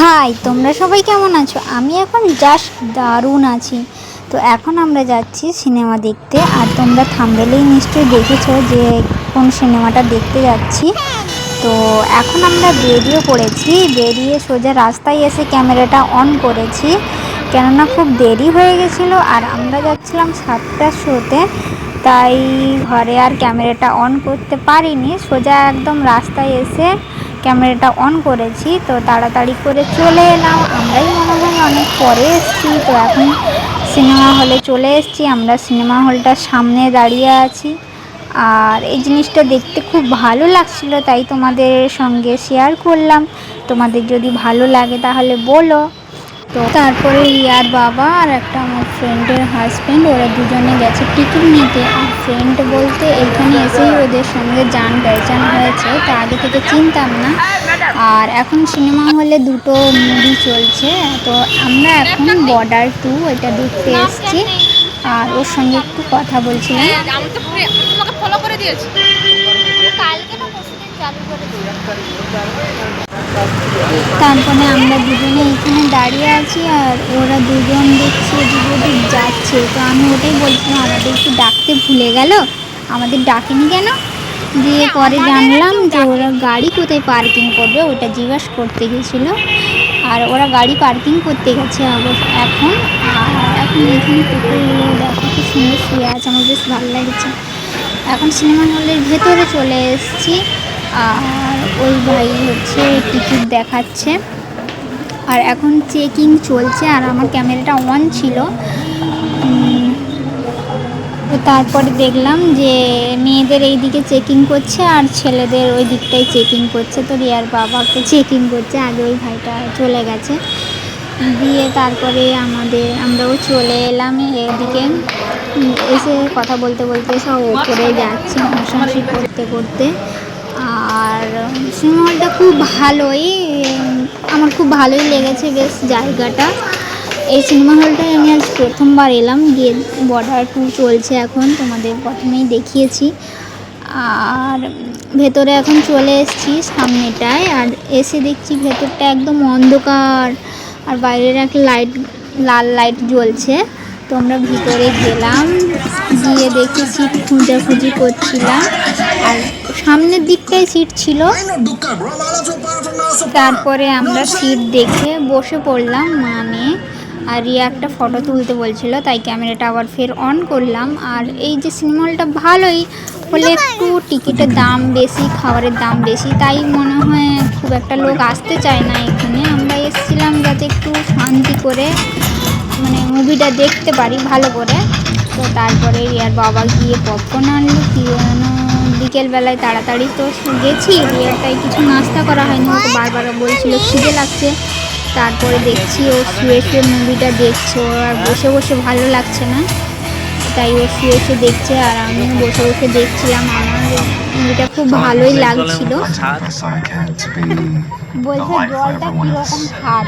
High, তোমরা সবাই কেমন আছো? আমি এখন জাস্ট দারুণ আছি। তো এখন আমরা যাচ্ছি সিনেমা দেখতে, আর তোমরা থামবেলেই নিশ্চয়ই দেখেছ যে কোন সিনেমাটা দেখতে যাচ্ছি। তো এখন আমরা বেরিয়ে পড়েছি, বেরিয়ে সোজা রাস্তায় এসে ক্যামেরাটা অন করেছি। কেননা খুব দেরি হয়ে গেছিল, আর আমরা যাচ্ছিলাম সাতটার শোতে তাই ঘরে আর ক্যামেরাটা অন করতে পারিনি। সোজা একদম রাস্তায় এসে ক্যামেরাটা অন করেছি, তো তাড়াতাড়ি করে চলে এলাম। আমরাই মনে হয় অনেক পরে এসেছি, তো এখন সিনেমা হলে চলে এসেছি। আমরা সিনেমা হলটার সামনে দাঁড়িয়ে আছি। আর এই জিনিসটা দেখতে খুব ভালো লাগছিল, তাই তোমাদের সঙ্গে শেয়ার করলাম। তোমাদের যদি ভালো লাগে তাহলে বলো। তো তারপরে ইয়ার বাবা আর একটা আমার ফ্রেন্ডের হাজব্যান্ড ওরা দুজনে গেছে টিকিট নিতে। আর ফ্রেন্ড বলতে এখানে এসেই ওদের সঙ্গে যান বেচান হয়েছে তা আগে থেকে চিনতাম না। আর এখন সিনেমা হলে দুটো মুভি চলছে তো আমরা এখন বর্ডার টু এটা দেখতে এসেছি। আর ওর সঙ্গে একটু কথা বলছিলাম। তারপরে আমরা দুজনে এখানে দাঁড়িয়ে আছি আর ওরা দুজন দেখছি এদিক ওদিক যাচ্ছে। তো আমি ওটাই বলছিলাম আমাদের একটু ডাকতে ভুলে গেল। আমাদের ডাকেনি কেন? দিয়ে পরে জানলাম যে ওরা গাড়ি কোথায় পার্কিং করবে ওটা জিজ্ঞাস করতে গেছিল। আর ওরা গাড়ি পার্কিং করতে গেছে অবশ্য এখন। আর এখন এখানে কুকুরগুলো দেখো কি সুন্দর শুয়ে আছে আমার বেশ ভালো লাগছে। এখন সিনেমা হলের ভেতরে চলে এসেছি। আর ওই ভাই হচ্ছে টিকিট দেখাচ্ছে। আর এখন চেকিং চলছে আর আমার ক্যামেরাটা অন ছিল। তো তারপরে দেখলাম যে মেয়েদের এই দিকে চেকিং করছে আর ছেলেদের ওই দিকটাই চেকিং করছে। তো রিয়ার বাবাকে চেকিং করছে। আগে ওই ভাইটা চলে গেছে। দিয়ে তারপরে আমাদের, আমরাও চলে এলাম এদিকে। এসে কথা বলতে বলতে সব ওপরে যাচ্ছে, হাসাহাসি করতে করতে। আর সিনেমা হলটা খুব ভালোই আমার খুব ভালোই লেগেছে বেশ জায়গাটা। এই সিনেমা হলটায় আমি আজ প্রথমবার এলাম, গিয়ে বর্ডার টু চলছে এখন, তোমাদের প্রথমেই দেখিয়েছি। আর, ভেতরে এখন চলে এসেছি সামনেটায়, আর এসে দেখছি ভেতরটা একদম অন্ধকার, আর বাইরের একটা লাইট, লাল লাইট জ্বলছে। তো আমরা ভিতরে গেলাম, গিয়ে দেখি সিট খুঁজাখুঁজি করছিলাম, আর সামনের দিকটাই সিট ছিল। তারপরে আমরা সিট দেখে বসে পড়লাম মা মেয়ে আর রিয়া একটা ফটো তুলতে বলছিল, তাই ক্যামেরাটা আবার ফের অন করলাম। আর এই যে সিনেমা হলটা ভালোই, হলে একটু টিকিটের দাম বেশি, খাবারের দাম বেশি, তাই মনে হয় খুব একটা লোক আসতে চায় না এখানে। আমরা এসেছিলাম যাতে একটু শান্তি করে মানে মুভিটা দেখতে পারি ভালো করে। তো তারপরে রিয়ার বাবা গিয়ে পপকর্ন আনলো, কি বিকেলবেলায় তাড়াতাড়ি তো গেছি রিয়ার তাই কিছু নাস্তা করা হয়নি ও তো বারবার বলছিল খিদে লাগছে। তারপরে দেখছি ও শুয়ে শুয়ে মুভিটা দেখছে ও আর বসে বসে ভালো লাগছে না। তাই ও শুয়ে শুয়ে দেখছে আর আমিও বসে বসে দেখছিলাম, আমার মুভিটা খুব ভালোই লাগছিল। বলছে, জলটা কীরকম স্বাদ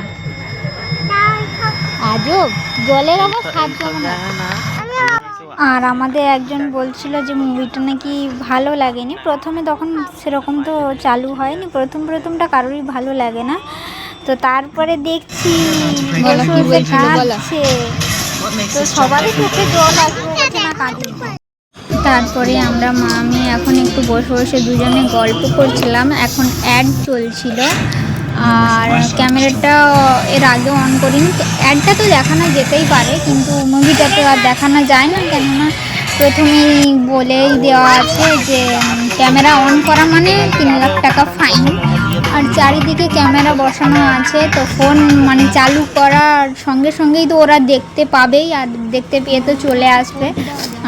আজব, জলের আবার কেমন আর আমাদের একজন বলছিল যে মুভিটা নাকি ভালো লাগেনি। প্রথমে তখন সেরকম তো চালু হয়নি। প্রথম প্রথমটা কারোরই ভালো লাগে না। তো তারপরে দেখছি। কাঁদছে তো সবারই চোখে জল আসবে না কাঁদি। তারপরে আমরা মা আমি এখন একটু বসে বসে দুজনে গল্প করছিলাম। এখন অ্যাড চলছিল। আর ক্যামেরাটা এর আগে অন করিনি। অ্যাডটা তো দেখানো যেতেই পারে কিন্তু মুভিটা তো আর দেখানো যায় না। কেননা প্রথমেই বলেই দেওয়া আছে যে ক্যামেরা অন করা মানে তিন লাখ টাকা ফাইন আর চারিদিকে ক্যামেরা বসানো আছে তো ফোন মানে চালু করার সঙ্গে সঙ্গেই তো ওরা দেখতে পাবেই আর দেখতে পেয়ে তো চলে আসবে।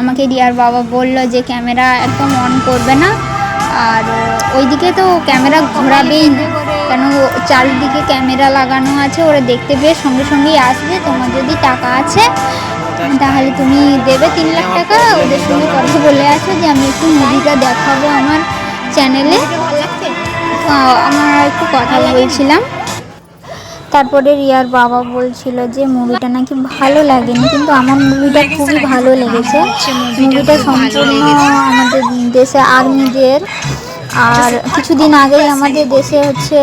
আমাকে রিয়ার বাবা বলল যে ক্যামেরা একদম অন করবে না। আর ওইদিকে তো ক্যামেরা ঘোরাবেই না। কেন চারিদিকে ক্যামেরা লাগানো আছে, ওরা দেখতে পেয়ে সঙ্গে সঙ্গেই আসবে, তোমার যদি টাকা আছে, তাহলে তুমি দেবে তিন লাখ টাকা। ওদের সঙ্গে কথা বলে আছো যে আমি একটু মুভিটা দেখাবো আমার চ্যানেলে। আমরা একটু কথা বলছিলাম। তারপরে রিয়ার বাবা বলছিল যে মুভিটা নাকি ভালো লাগেনি, কিন্তু আমার মুভিটা খুবই ভালো লেগেছে। মুভিটা সম্পূর্ণ আমাদের দেশে আর্মিদের আর কিছুদিন আগেই আমাদের দেশে হচ্ছে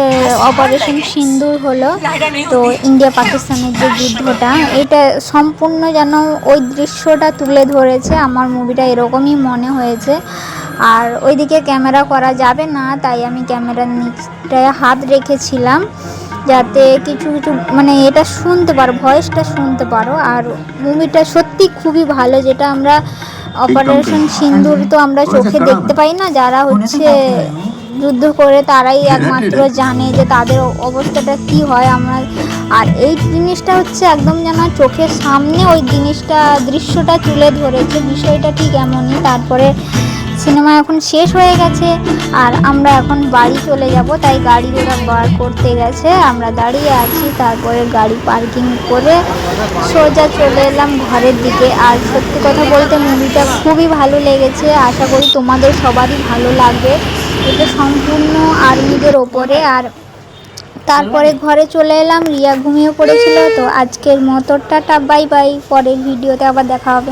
অপারেশন সিন্দুর হলো তো ইন্ডিয়া পাকিস্তানের যে যুদ্ধটা এটা সম্পূর্ণ যেন ওই দৃশ্যটা তুলে ধরেছে। আমার মুভিটা এরকমই মনে হয়েছে। আর ওইদিকে ক্যামেরা করা যাবে না তাই আমি ক্যামেরার নিচটায় হাত রেখেছিলাম যাতে কিছু কিছু মানে এটা শুনতে পারো ভয়েসটা শুনতে পারো। আর মুভিটা সত্যি খুবই ভালো যেটা আমরা অপারেশন সিন্দুর তো আমরা চোখে দেখতে পাই না যারা হচ্ছে যুদ্ধ করে তারাই একমাত্র জানে যে তাদের অবস্থাটা কি হয় আমরা। আর এই জিনিসটা হচ্ছে একদম যেন চোখের সামনে ওই জিনিসটা দৃশ্যটা তুলে ধরেছে। বিষয়টা ঠিক এমনই তারপরে সিনেমা এখন শেষ হয়ে গেছে আর আমরা এখন বাড়ি চলে যাব, তাই গাড়ি ওরা বার করতে গেছে। আমরা দাঁড়িয়ে আছি, তারপরে গাড়ি পার্কিং করে সোজা চলে এলাম ঘরের দিকে। আর সত্যি কথা বলতে মুভিটা খুবই ভালো লেগেছে, আশা করি তোমাদের সবারই ভালো লাগবে। এটা সম্পূর্ণ আর্মিদের ওপরে। আর তারপরে ঘরে চলে এলাম, রিয়া ঘুমিয়ে পড়েছিল, তো আজকের মতো টাটা, বাই বাই, পরের ভিডিওতে আবার দেখা হবে।